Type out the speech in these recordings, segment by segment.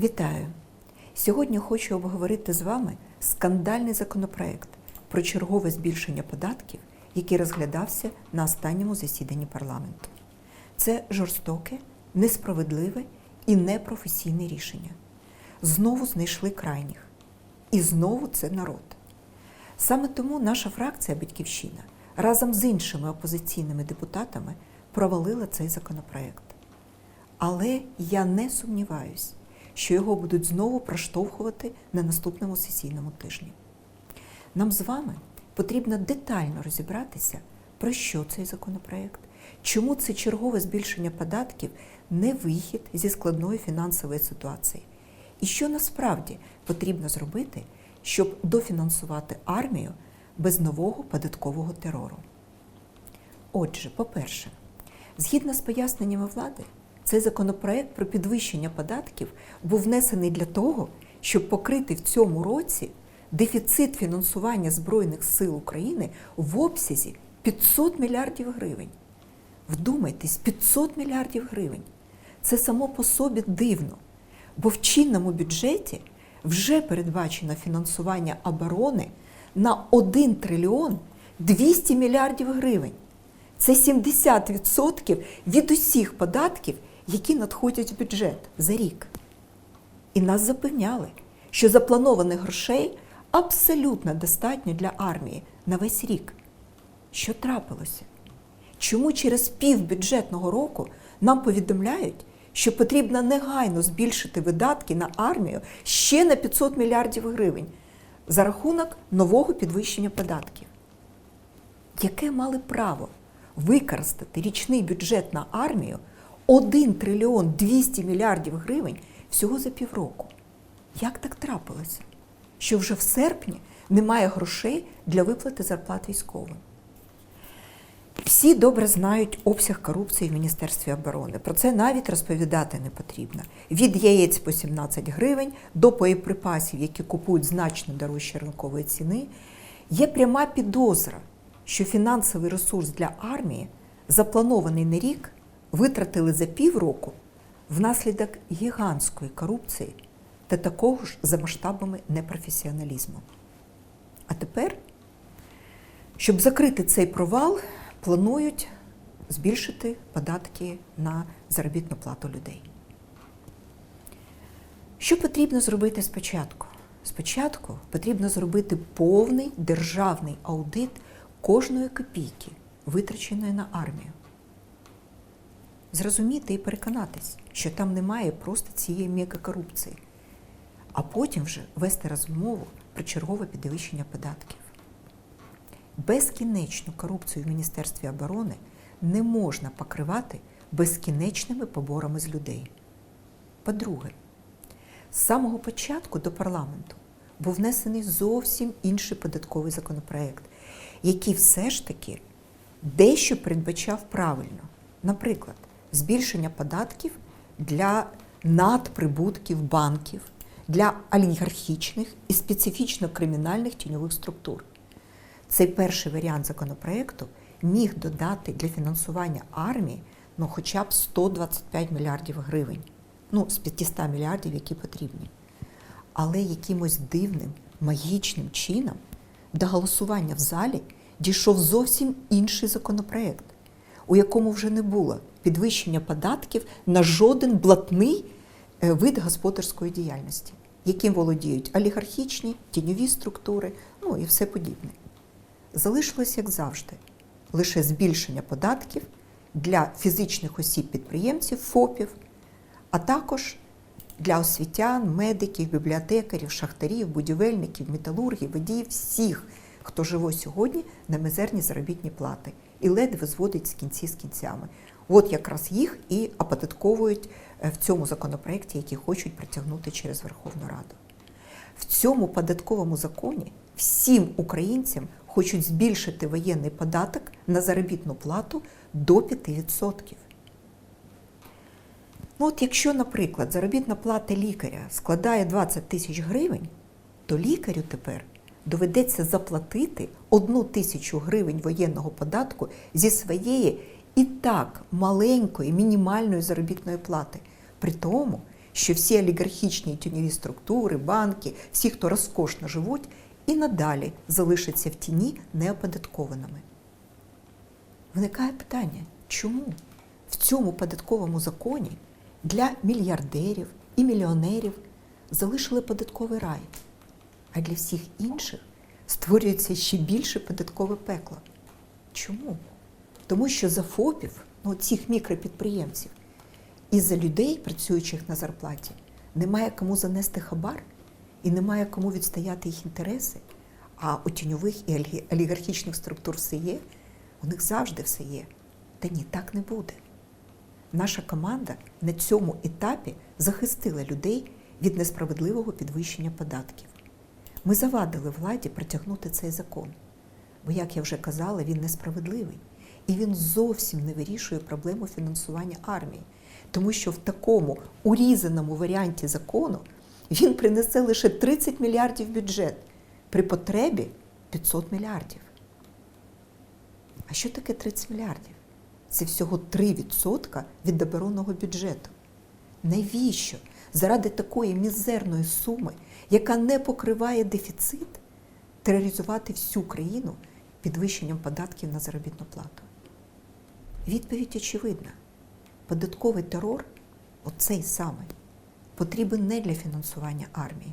Вітаю! Сьогодні хочу обговорити з вами скандальний законопроект про чергове збільшення податків, який розглядався на останньому засіданні парламенту. Це жорстоке, несправедливе і непрофесійне рішення. Знову знайшли крайніх. І знову це народ. Саме тому наша фракція Батьківщина разом з іншими опозиційними депутатами провалила цей законопроект. Але я не сумніваюсь, що його будуть знову проштовхувати на наступному сесійному тижні. Нам з вами потрібно детально розібратися, про що цей законопроект, чому це чергове збільшення податків не вихід зі складної фінансової ситуації, і що насправді потрібно зробити, щоб дофінансувати армію без нового податкового терору. Отже, по-перше, згідно з поясненнями влади, цей законопроект про підвищення податків був внесений для того, щоб покрити в цьому році дефіцит фінансування Збройних сил України в обсязі 500 мільярдів гривень. Вдумайтесь, 500 мільярдів гривень. Це само по собі дивно, бо в чинному бюджеті вже передбачено фінансування оборони на 1 трильйон 200 мільярдів гривень. Це 70% від усіх податків, які надходять в бюджет за рік. І нас запевняли, що запланованих грошей абсолютно достатньо для армії на весь рік. Що трапилося? Чому через пів бюджетного року нам повідомляють, що потрібно негайно збільшити видатки на армію ще на 500 мільярдів гривень за рахунок нового підвищення податків? Яке мали право використати річний бюджет на армію 1 трильйон 200 мільярдів гривень всього за півроку? Як так трапилося? Що вже в серпні немає грошей для виплати зарплат військовим? Всі добре знають обсяг корупції в Міністерстві оборони. Про це навіть розповідати не потрібно. Від яєць по 17 гривень до боєприпасів, які купують значно дорожче ринкової ціни, є пряма підозра, що фінансовий ресурс для армії, запланований на рік, витратили за півроку внаслідок гігантської корупції та такого ж за масштабами непрофесіоналізму. А тепер, щоб закрити цей провал, планують збільшити податки на заробітну плату людей. Що потрібно зробити спочатку? Спочатку потрібно зробити повний державний аудит кожної копійки, витраченої на армію. Зрозуміти і переконатись, що там немає просто цієї мегакорупції, а потім вже вести розмову про чергове підвищення податків. Безкінечну корупцію в Міністерстві оборони не можна покривати безкінечними поборами з людей. По-друге, з самого початку до парламенту був внесений зовсім інший податковий законопроект, який все ж таки дещо передбачав правильно. Наприклад, збільшення податків для надприбутків банків, для олігархічних і специфічно кримінальних тіньових структур. Цей перший варіант законопроекту міг додати для фінансування армії ну, хоча б 125 мільярдів гривень, ну, з 500 мільярдів, які потрібні. Але якимось дивним, магічним чином до голосування в залі дійшов зовсім інший законопроект, у якому вже не було підвищення податків на жоден блатний е, вид господарської діяльності, яким володіють олігархічні, тіньові структури, ну і все подібне. Залишилось, як завжди, лише збільшення податків для фізичних осіб-підприємців, ФОПів, а також для освітян, медиків, бібліотекарів, шахтарів, будівельників, металургів, водіїв, всіх, хто живе сьогодні на мізерні заробітні плати і ледве зводить з кінці з кінцями. От якраз їх і оподатковують е, в цьому законопроекті, який хочуть притягнути через Верховну Раду. В цьому податковому законі всім українцям хочуть збільшити воєнний податок на заробітну плату до 5%. Ну от якщо, наприклад, заробітна плата лікаря складає 20 тисяч гривень, то лікарю тепер доведеться заплатити одну тисячу гривень воєнного податку зі своєї і так маленької мінімальної заробітної плати, при тому, що всі олігархічні тіньові структури, банки, всі, хто розкошно живуть, і надалі залишаться в тіні неоподаткованими. Виникає питання, чому в цьому податковому законі для мільярдерів і мільйонерів залишили податковий рай, а для всіх інших створюється ще більше податкове пекло. Чому? Тому що за ФОПів, ну, цих мікропідприємців, і за людей, працюючих на зарплаті, немає кому занести хабар і немає кому відстояти їх інтереси. А у тіньових і олігархічних структур все є, у них завжди все є. Та ні, так не буде. Наша команда на цьому етапі захистила людей від несправедливого підвищення податків. Ми завадили владі протягнути цей закон. Бо, як я вже казала, він несправедливий. І він зовсім не вирішує проблему фінансування армії. Тому що в такому урізаному варіанті закону він принесе лише 30 мільярдів бюджет, при потребі 500 мільярдів. А що таке 30 мільярдів? Це всього 3% від оборонного бюджету. Навіщо заради такої мізерної суми, яка не покриває дефіцит, тероризувати всю країну підвищенням податків на заробітну плату? Відповідь очевидна. Податковий терор, оцей самий, потрібен не для фінансування армії,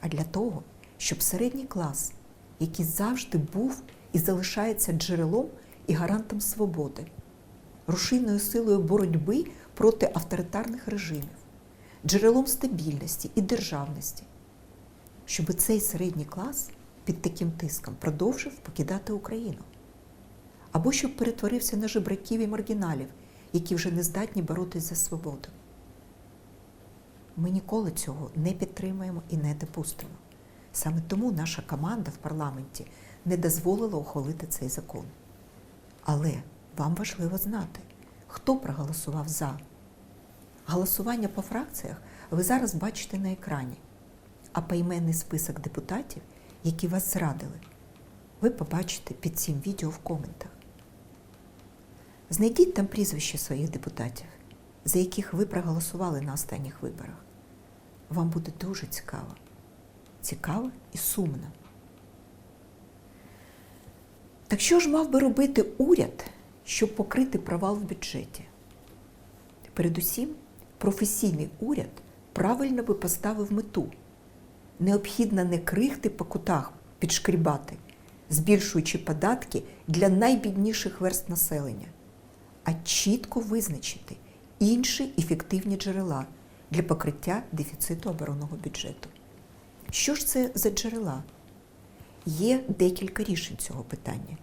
а для того, щоб середній клас, який завжди був і залишається джерелом і гарантом свободи, рушійною силою боротьби проти авторитарних режимів, джерелом стабільності і державності, щоб цей середній клас під таким тиском продовжив покидати Україну, або щоб перетворився на жебраків і маргіналів, які вже не здатні боротись за свободу. Ми ніколи цього не підтримаємо і не допустимо. Саме тому наша команда в парламенті не дозволила ухвалити цей закон. Але вам важливо знати, хто проголосував за. Голосування по фракціях ви зараз бачите на екрані, а поіменний список депутатів, які вас зрадили, ви побачите під цим відео в коментах. Знайдіть там прізвище своїх депутатів, за яких ви проголосували на останніх виборах. Вам буде дуже цікаво. Цікаво і сумно. Так що ж мав би робити уряд, щоб покрити провал в бюджеті? Передусім, професійний уряд правильно би поставив мету. Необхідно не крихти по кутах підшкрібати, збільшуючи податки для найбідніших верст населення, а чітко визначити інші ефективні джерела для покриття дефіциту оборонного бюджету. Що ж це за джерела? Є декілька рішень цього питання.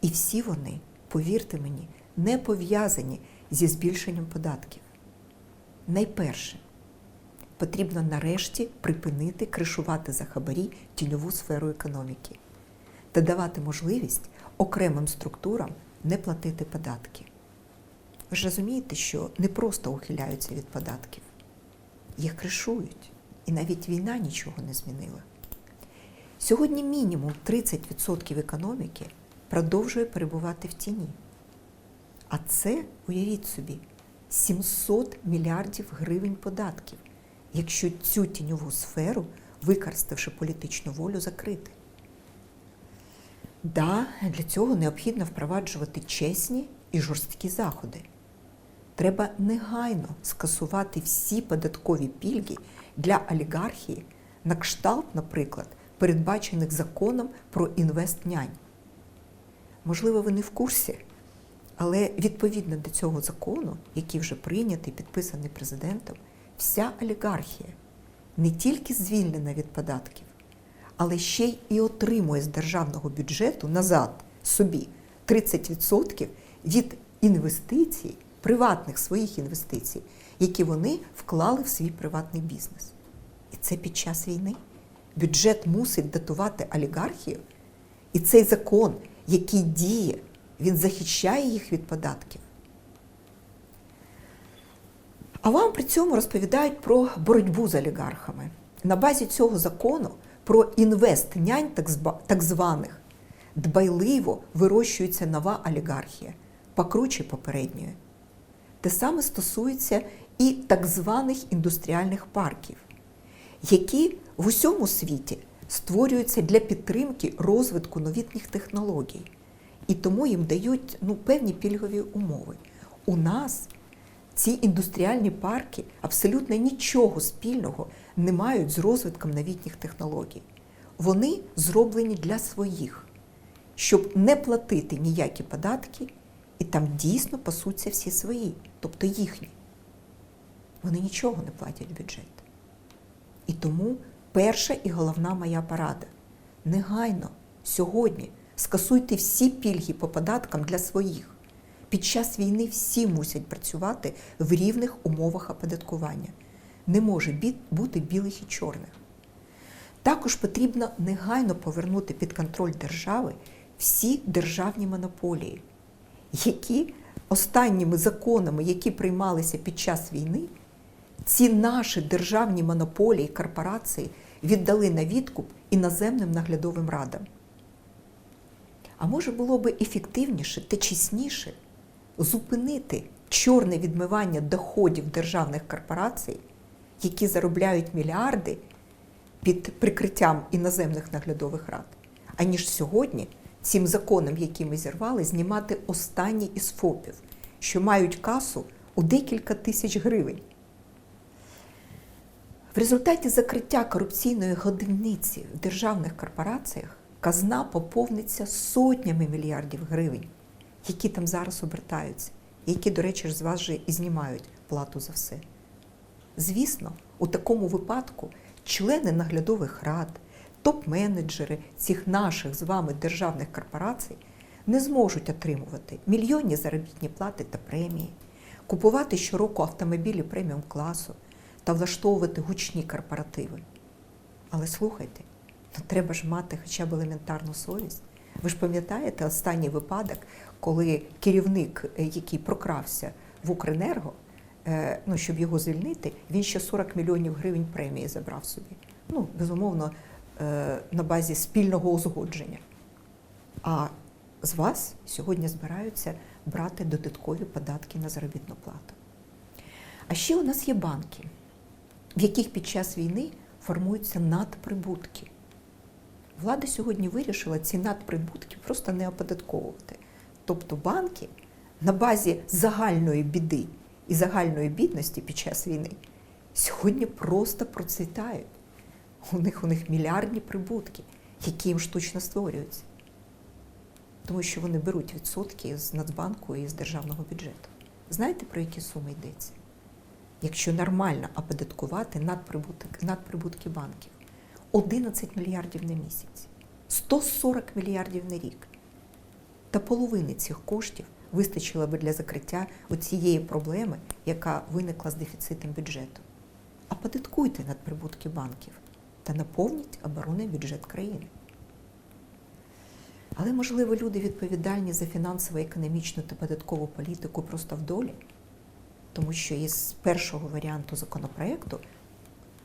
І всі вони, повірте мені, не пов'язані зі збільшенням податків. Найперше, потрібно нарешті припинити кришувати за хабарі тіньову сферу економіки та давати можливість окремим структурам не платити податки. Ви ж розумієте, що не просто ухиляються від податків, їх кришують. І навіть війна нічого не змінила. Сьогодні мінімум 30% економіки продовжує перебувати в тіні. А це, уявіть собі, 700 мільярдів гривень податків, якщо цю тіньову сферу, використавши політичну волю, закрити. Да, для цього необхідно впроваджувати чесні і жорсткі заходи. Треба негайно скасувати всі податкові пільги для олігархії на кшталт, наприклад, передбачених законом про інвестнянь. Можливо, ви не в курсі, але відповідно до цього закону, який вже прийнятий, підписаний президентом, вся олігархія не тільки звільнена від податків, але ще й і отримує з державного бюджету назад собі 30% від інвестицій, приватних своїх інвестицій, які вони вклали в свій приватний бізнес. І це під час війни. Бюджет мусить датувати олігархію, і цей закон, який діє, він захищає їх від податків. А вам при цьому розповідають про боротьбу з олігархами. На базі цього закону про інвестнянь так званих дбайливо вирощується нова олігархія, покруче попередньої. Те саме стосується і так званих індустріальних парків, які в усьому світі створюються для підтримки розвитку новітніх технологій. І тому їм дають ну, певні пільгові умови. У нас ці індустріальні парки абсолютно нічого спільного не мають з розвитком новітніх технологій. Вони зроблені для своїх, щоб не платити ніякі податки, і там дійсно пасуться всі свої, тобто їхні. Вони нічого не платять в бюджет. І тому перша і головна моя порада негайно сьогодні скасуйте всі пільги по податкам для своїх. Під час війни всі мусять працювати в рівних умовах оподаткування. Не може бути білих і чорних. Також потрібно негайно повернути під контроль держави всі державні монополії, які останніми законами, які приймалися під час війни, ці наші державні монополії, корпорації віддали на відкуп іноземним наглядовим радам. А може було би ефективніше та чесніше зупинити чорне відмивання доходів державних корпорацій, які заробляють мільярди під прикриттям іноземних наглядових рад, аніж сьогодні цим законом, який ми зірвали, знімати останні із ФОПів, що мають касу у декілька тисяч гривень. В результаті закриття корупційної годівниці в державних корпораціях казна поповниться сотнями мільярдів гривень, які там зараз обертаються, які, до речі, з вас же і знімають плату за все. Звісно, у такому випадку члени наглядових рад, топ-менеджери цих наших з вами державних корпорацій не зможуть отримувати мільйонні заробітні плати та премії, купувати щороку автомобілі преміум класу та влаштовувати гучні корпоративи. Але слухайте, ну треба ж мати хоча б елементарну совість. Ви ж пам'ятаєте останній випадок, коли керівник, е, який прокрався в Укренерго, е, ну, щоб його звільнити, він ще 40 мільйонів гривень премії забрав собі. Ну, безумовно, е, на базі спільного узгодження. А з вас сьогодні збираються брати додаткові податки на заробітну плату. А ще у нас є банки, в яких під час війни формуються надприбутки. Влада сьогодні вирішила ці надприбутки просто не оподатковувати. Тобто банки на базі загальної біди і загальної бідності під час війни сьогодні просто процвітають. У них у них мільярдні прибутки, які їм штучно створюються. Тому що вони беруть відсотки з Нацбанку і з державного бюджету. Знаєте, про які суми йдеться? Якщо нормально оподаткувати надприбуток, надприбутки банків, 11 мільярдів на місяць, 140 мільярдів на рік. Та половини цих коштів вистачило би для закриття цієї проблеми, яка виникла з дефіцитом бюджету. Оподаткуйте надприбутки банків та наповніть оборонний бюджет країни. Але, можливо, люди відповідальні за фінансово-економічну та податкову політику просто в долі, тому що із першого варіанту законопроекту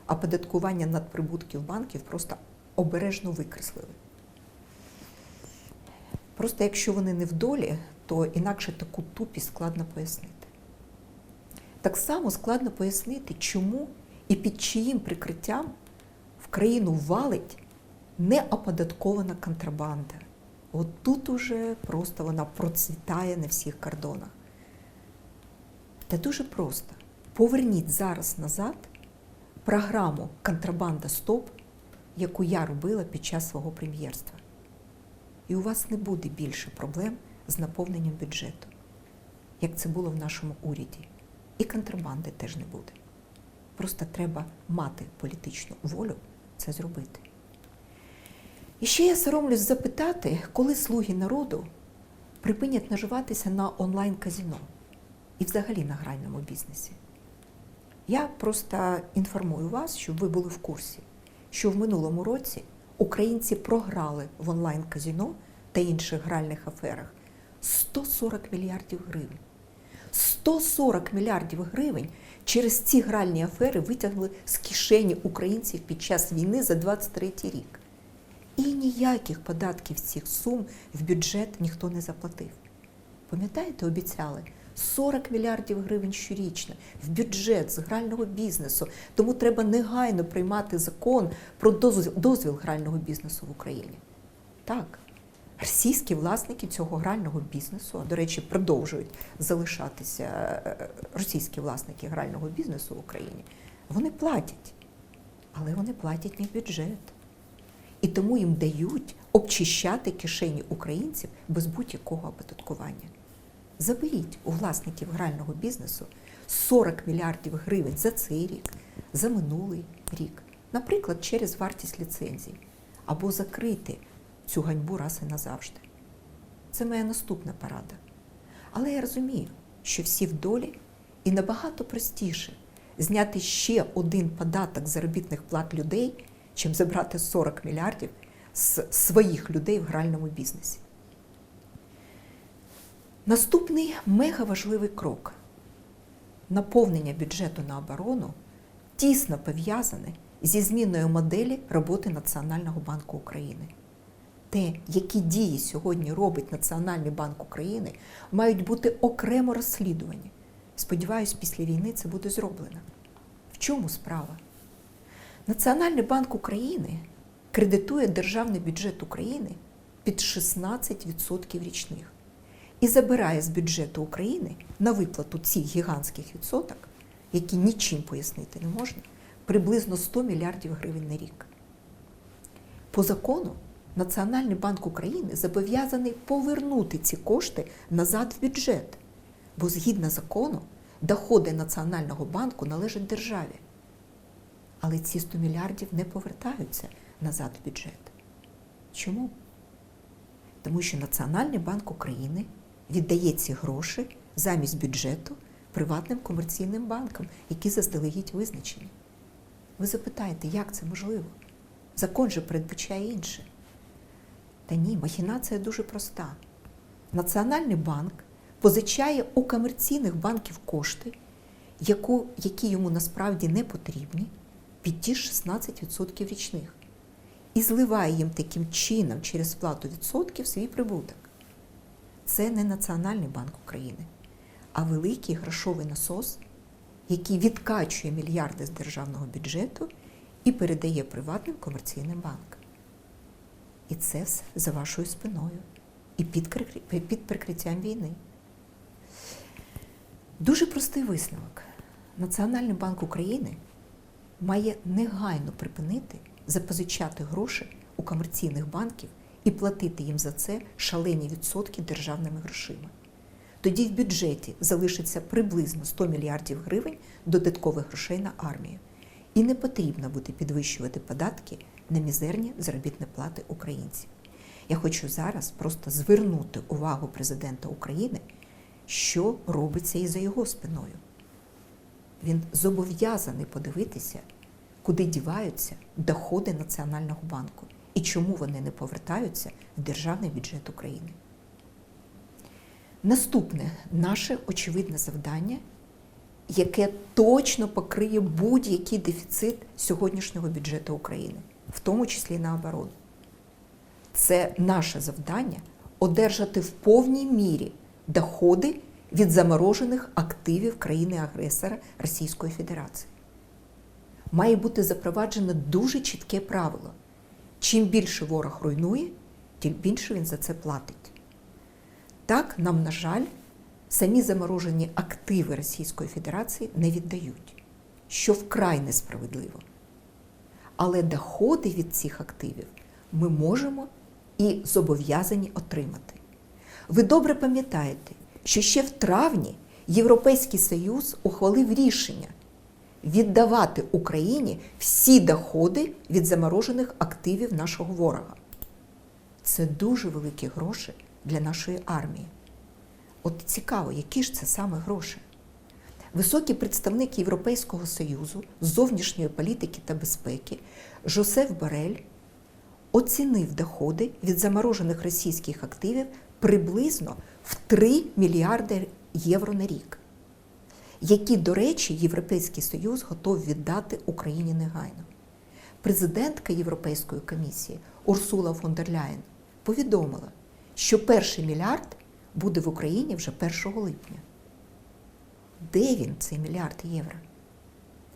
оподаткування надприбутків банків просто обережно викреслили. Просто якщо вони не в долі, то інакше таку тупість складно пояснити. Так само складно пояснити, чому і під чиїм прикриттям в країну валить неоподаткована контрабанда. От тут уже просто вона процвітає на всіх кордонах. Та дуже просто. Поверніть зараз назад програму Контрабанда Стоп, яку я робила під час свого прем'єрства. І у вас не буде більше проблем з наповненням бюджету, як це було в нашому уряді. І контрабанди теж не буде. Просто треба мати політичну волю це зробити. І ще я соромлюсь запитати, коли слуги народу припинять наживатися на онлайн-казіно і взагалі на гральному бізнесі. Я просто інформую вас, щоб ви були в курсі, що в минулому році українці програли в онлайн-казіно та інших гральних аферах 140 мільярдів гривень. 140 мільярдів гривень через ці гральні афери витягли з кишені українців під час війни за 23 рік. І ніяких податків цих сум в бюджет ніхто не заплатив. Пам'ятаєте, обіцяли 40 мільярдів гривень щорічно в бюджет з грального бізнесу. Тому треба негайно приймати закон про дозвіл, дозвіл грального бізнесу в Україні. Так, російські власники цього грального бізнесу, а до речі, продовжують залишатися е, російські власники грального бізнесу в Україні, вони платять, але вони платять не в бюджет. І тому їм дають обчищати кишені українців без будь-якого оподаткування. Заберіть у власників грального бізнесу 40 мільярдів гривень за цей рік, за минулий рік, наприклад, через вартість ліцензій, або закрити цю ганьбу раз і назавжди. Це моя наступна порада. Але я розумію, що всі в долі і набагато простіше зняти ще один податок заробітних плат людей, чим забрати 40 мільярдів з своїх людей в гральному бізнесі. Наступний мегаважливий крок наповнення бюджету на оборону тісно пов'язане зі зміною моделі роботи Національного банку України. Те, які дії сьогодні робить Національний банк України, мають бути окремо розслідувані. Сподіваюсь, після війни це буде зроблено. В чому справа? Національний банк України кредитує державний бюджет України під 16% річних і забирає з бюджету України на виплату цих гігантських відсоток, які нічим пояснити не можна, приблизно 100 мільярдів гривень на рік. По закону Національний банк України зобов'язаний повернути ці кошти назад в бюджет, бо згідно закону доходи Національного банку належать державі. Але ці 100 мільярдів не повертаються назад в бюджет. Чому? Тому що Національний банк України віддає ці гроші замість бюджету приватним комерційним банкам, які заздалегідь визначені. Ви запитаєте, як це можливо? Закон же передбачає інше. Та ні, махінація дуже проста. Національний банк позичає у комерційних банків кошти, які йому насправді не потрібні, під ті 16% річних, і зливає їм таким чином через сплату відсотків свій прибуток. Це не Національний банк України, а великий грошовий насос, який відкачує мільярди з державного бюджету і передає приватним комерційним банкам. І це все за вашою спиною і під, прикриттям війни. Дуже простий висновок. Національний банк України має негайно припинити запозичати гроші у комерційних банків і платити їм за це шалені відсотки державними грошима. Тоді в бюджеті залишиться приблизно 100 мільярдів гривень додаткових грошей на армію. І не потрібно буде підвищувати податки на мізерні заробітні плати українців. Я хочу зараз просто звернути увагу президента України, що робиться і за його спиною. Він зобов'язаний подивитися, куди діваються доходи Національного банку і чому вони не повертаються в державний бюджет України. Наступне наше очевидне завдання, яке точно покриє будь-який дефіцит сьогоднішнього бюджету України, в тому числі на оборону. Це наше завдання одержати в повній мірі доходи від заморожених активів країни-агресора Російської Федерації. Має бути запроваджене дуже чітке правило. Чим більше ворог руйнує, тим більше він за це платить. Так, нам, на жаль, самі заморожені активи Російської Федерації не віддають, що вкрай несправедливо. Але доходи від цих активів ми можемо і зобов'язані отримати. Ви добре пам'ятаєте, що ще в травні Європейський Союз ухвалив рішення віддавати Україні всі доходи від заморожених активів нашого ворога. Це дуже великі гроші для нашої армії. От цікаво, які ж це саме гроші? Високий представник Європейського Союзу зовнішньої політики та безпеки Жосеф Барель оцінив доходи від заморожених російських активів приблизно в 3 мільярди євро на рік, які, до речі, Європейський Союз готов віддати Україні негайно. Президентка Європейської комісії Урсула фон дер Ляєн повідомила, що перший мільярд буде в Україні вже 1 липня. Де він, цей мільярд євро?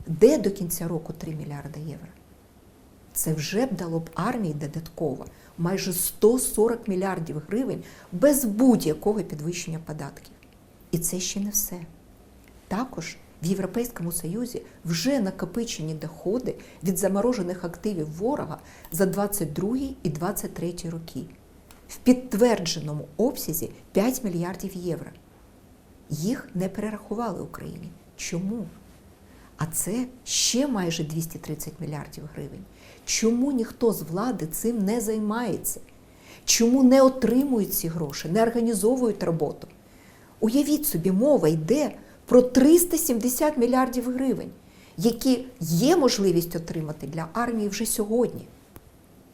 Де до кінця року 3 мільярди євро? Це вже б дало б армії додатково майже 140 мільярдів гривень без будь-якого підвищення податків. І це ще не все. Також в Європейському Союзі вже накопичені доходи від заморожених активів ворога за 22 і 23 роки в підтвердженому обсязі 5 мільярдів євро. Їх не перерахували Україні. Чому? А це ще майже 230 мільярдів гривень. Чому ніхто з влади цим не займається? Чому не отримують ці гроші, не організовують роботу? Уявіть собі, мова йде про 370 мільярдів гривень, які є можливість отримати для армії вже сьогодні.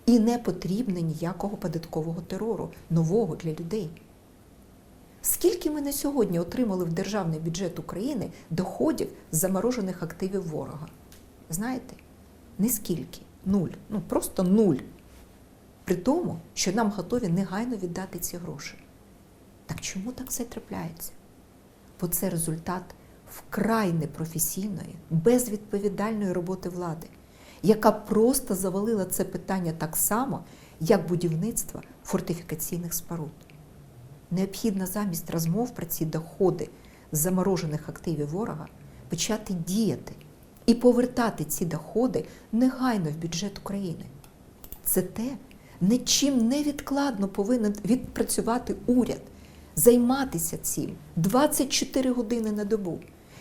І не потрібно ніякого податкового терору, нового для людей. Скільки ми на сьогодні отримали в державний бюджет України доходів з заморожених активів ворога? Знаєте? Не скільки. Нуль. Ну просто нуль. При тому, що нам готові негайно віддати ці гроші. Так чому так все трапляється? Бо це результат вкрай непрофесійної, безвідповідальної роботи влади, яка просто завалила це питання так само, як будівництво фортифікаційних споруд. Необхідно замість розмов про ці доходи з заморожених активів ворога почати діяти і повертати ці доходи негайно в бюджет України. Це те, над чим невідкладно повинен відпрацювати уряд, займатися цим 24 години на добу.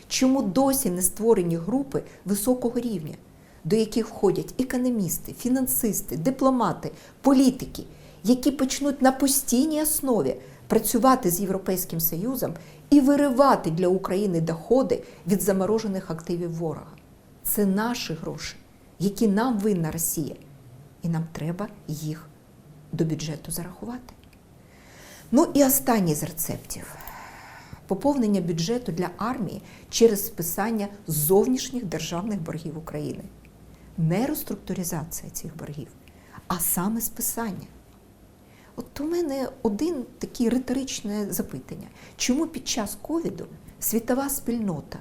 Чому досі не створені групи високого рівня, до яких входять економісти, фінансисти, дипломати, політики, які почнуть на постійній основі працювати з Європейським Союзом і виривати для України доходи від заморожених активів ворога? Це наші гроші, які нам винна Росія, і нам треба їх до бюджету зарахувати. Ну і останній з рецептів поповнення бюджету для армії через списання зовнішніх державних боргів України. Не реструктуризація цих боргів, а саме списання. От у мене один таке риторичне запитання: чому під час ковіду світова спільнота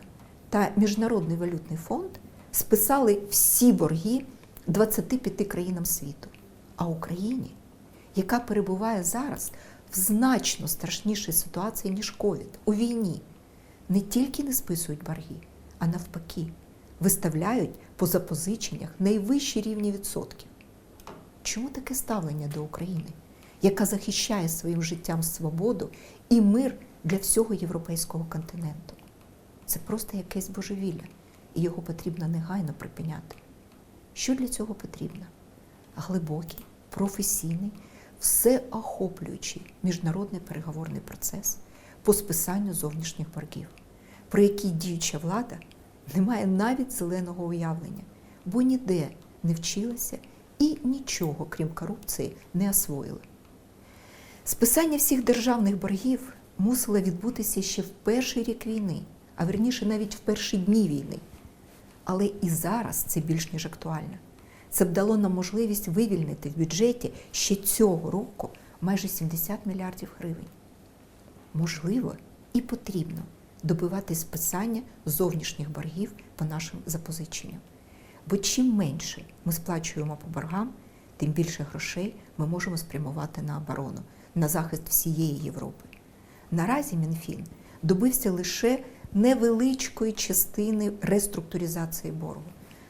та Міжнародний валютний фонд списали всі борги 25 країнам світу, а Україні, яка перебуває зараз в значно страшнішій ситуації, ніж ковід, у війні, не тільки не списують борги, а навпаки, виставляють по запозиченнях найвищі рівні відсотків. Чому таке ставлення до України, яка захищає своїм життям свободу і мир для всього європейського континенту? Це просто якесь божевілля, і його потрібно негайно припиняти. Що для цього потрібно? Глибокий, професійний, всеохоплюючий міжнародний переговорний процес по списанню зовнішніх боргів, про який діюча влада не має навіть зеленого уявлення, бо ніде не вчилася і нічого, крім корупції, не освоїла. Списання всіх державних боргів мусило відбутися ще в перший рік війни, а верніше навіть в перші дні війни. Але і зараз це більш ніж актуально. Це б дало нам можливість вивільнити в бюджеті ще цього року майже 70 мільярдів гривень. Можливо, і потрібно добивати списання зовнішніх боргів по нашим запозиченням. Бо чим менше ми сплачуємо по боргам, тим більше грошей ми можемо спрямувати на оборону, на захист всієї Європи. Наразі МінФін добився лише невеличкої частини реструктуризації боргу.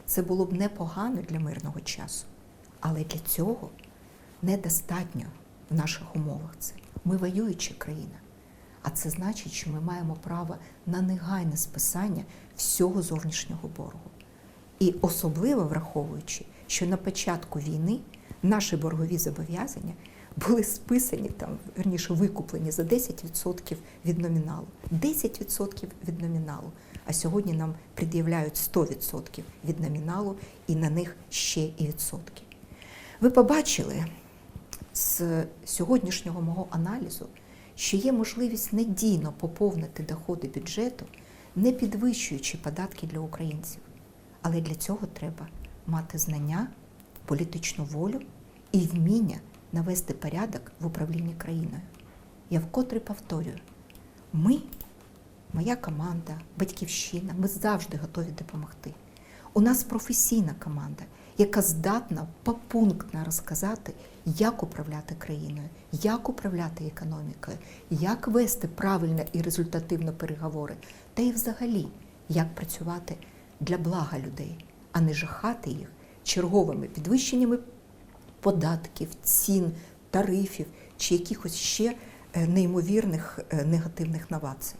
Це було б непогано для мирного часу. Але для цього недостатньо в наших умовах це. Ми воююча країна. А це значить, що ми маємо право на негайне списання всього зовнішнього боргу. І особливо враховуючи, що на початку війни наші боргові зобов'язання були списані там, верніше викуплені за 10% від номіналу. 10% від номіналу. А сьогодні нам пред'являють 100% від номіналу і на них ще і відсотки. Ви побачили з сьогоднішнього мого аналізу, що є можливість надійно поповнити доходи бюджету, не підвищуючи податки для українців. Але для цього треба мати знання, політичну волю і вміння навести порядок в управлінні країною. Я вкотре повторюю, ми моя команда, батьківщина, ми завжди готові допомогти. У нас професійна команда, яка здатна попунктно розказати, як управляти країною, як управляти економікою, як вести правильно і результативно переговори, та й взагалі, як працювати для блага людей, а не жахати їх черговими підвищеннями податків, цін, тарифів чи якихось ще е, неймовірних е, негативних новацій.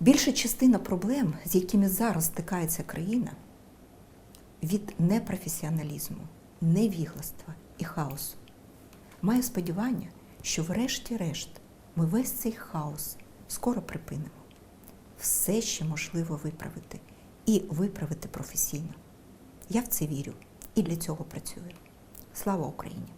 Більша частина проблем, з якими зараз стикається країна, від непрофесіоналізму, невігластва і хаосу. Маю сподівання, що врешті-решт ми весь цей хаос скоро припинимо. Все ще можливо виправити і виправити професійно. Я в це вірю і для цього працюю. Слава Україні!